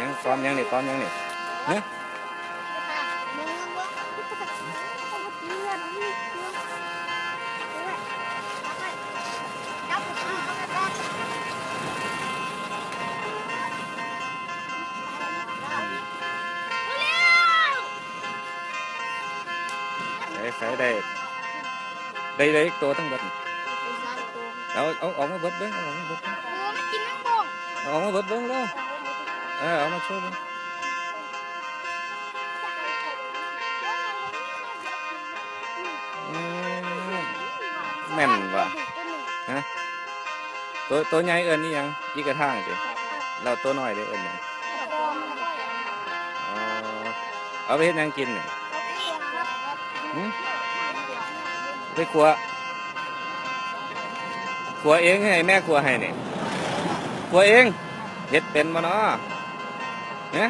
ยังซ้อมยังเนี่ยซ้อมยังเนี่ยเฮ้ยใส่ได้ได้ได้ตัวทั้งหมด เอาเอาออกมาเบิดเบิ้งเอาออกมาเบิดเบิ่งโอ้มันกินน้ำบ่งเอาออกมาเบิดเบิ้งแล้วเออเอามาช่วยเบิ้งอืมแม่นว่ะตัวตัวใหญ่เอิ้นนี่ยังอีกระทางติแล้วตัวน้อยได้เอิ้นหยังอ๋อเอาไปเฮ็ดหยังกินนี่ไปครัว ขัวเองให้แม่ขัวให้เนี่ยขัวเองเห็ดเป็นมาเนาะเนี่ย